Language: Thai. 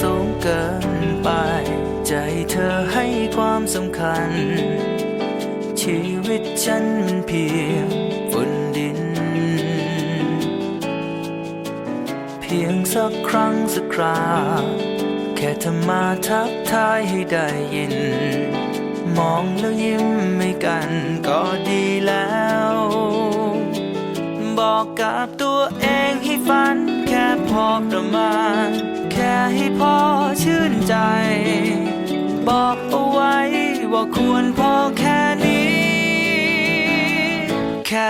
สูงเกินไป ใจเธอให้ความสำคัญ ชีวิตฉันมันเพียงฝุ่นดิน เพียงสักครั้งสักครา แค่เธอมาทักทายให้ได้ยิน มองแล้วยิ้มไม่กันก็ดีแล้ว บอกกับตัวเองให้ฝันแค่พอประมาณ ให้พ่อชื่นใจ บอกเอาไว้ว่าควรพอแค่นี้ แค่